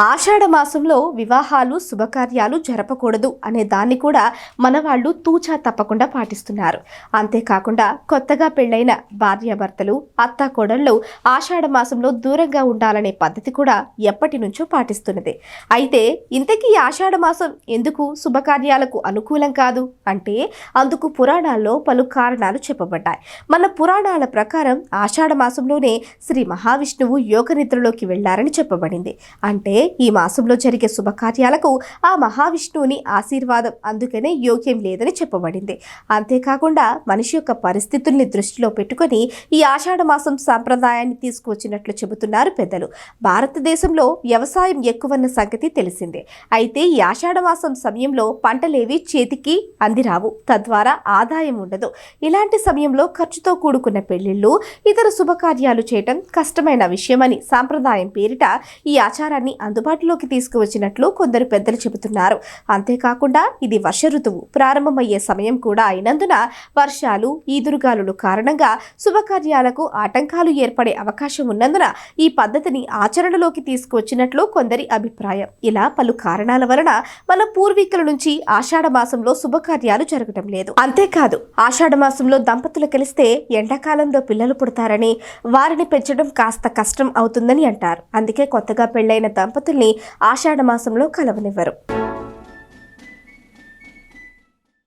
ఆషాఢ మాసంలో వివాహాలు శుభకార్యాలు జరపకూడదు అనే దాన్ని కూడా మన వాళ్ళు తూచా తప్పకుండా పాటిస్తున్నారు. అంతేకాకుండా కొత్తగా పెళ్ళైన భార్యాభర్తలు అత్తా కోడళ్ళు ఆషాఢ మాసంలో దూరంగా ఉండాలనే పద్ధతి కూడా ఎప్పటి నుంచో పాటిస్తున్నది. అయితే ఇంతకీ ఆషాఢ మాసం ఎందుకు శుభకార్యాలకు అనుకూలం కాదు? అంటే అందుకు పురాణాల్లో పలు కారణాలు చెప్పబడ్డాయి. మన పురాణాల ప్రకారం ఆషాఢ మాసంలోనే శ్రీ మహావిష్ణువు యోగ నిద్రలోకి వెళ్ళారని చెప్పబడింది. అంటే ఈ మాసంలో జరిగే శుభకార్యాలకు ఆ మహావిష్ణువుని ఆశీర్వాదం అందుకనే యోగ్యం లేదని చెప్పబడింది. అంతేకాకుండా మనిషి యొక్క పరిస్థితుల్ని దృష్టిలో పెట్టుకొని ఈ ఆషాఢ మాసం సాంప్రదాయాన్ని తీసుకువచ్చినట్లు చెబుతున్నారు పెద్దలు. భారతదేశంలో వ్యవసాయం ఎక్కువన్న సంగతి తెలిసిందే. అయితే ఈ ఆషాఢ మాసం సమయంలో పంటలేవి చేతికి అందిరావు. తద్వారా ఆదాయం ఉండదు. ఇలాంటి సమయంలో ఖర్చుతో కూడుకున్న పెళ్ళిళ్ళు ఇతర శుభకార్యాలు చేయటం కష్టమైన విషయమని సాంప్రదాయం పేరిట ఈ ఆచారాన్ని అందుబాటులోకి తీసుకువచ్చినట్లు కొందరు పెద్దలు చెబుతున్నారు. అంతేకాకుండా ఇది వర్ష ఋతువు. ప్రారంభమయ్యే సమయం కూడా అయినందున వర్షాలు ఈదురుగాలులు కారణంగా శుభకార్యాలకు ఆటంకాలు ఏర్పడే అవకాశం ఉన్నందున ఈ పద్ధతిని ఆచరణలోకి తీసుకువచ్చినట్లు కొందరి అభిప్రాయం. ఇలా పలు కారణాల వలన మన పూర్వీకుల నుంచి ఆషాఢ మాసంలో శుభకార్యాలు జరగటం లేదు. అంతేకాదు ఆషాఢ మాసంలో దంపతులు కలిస్తే ఎండాకాలంలో పిల్లలు పుడతారని వారిని పెంచడం కాస్త కష్టం అవుతుందని అంటారు. అందుకే కొత్తగా పెళ్ళైన దంపతుల్ని ఆషాఢ మాసంలో కలవనివ్వరు.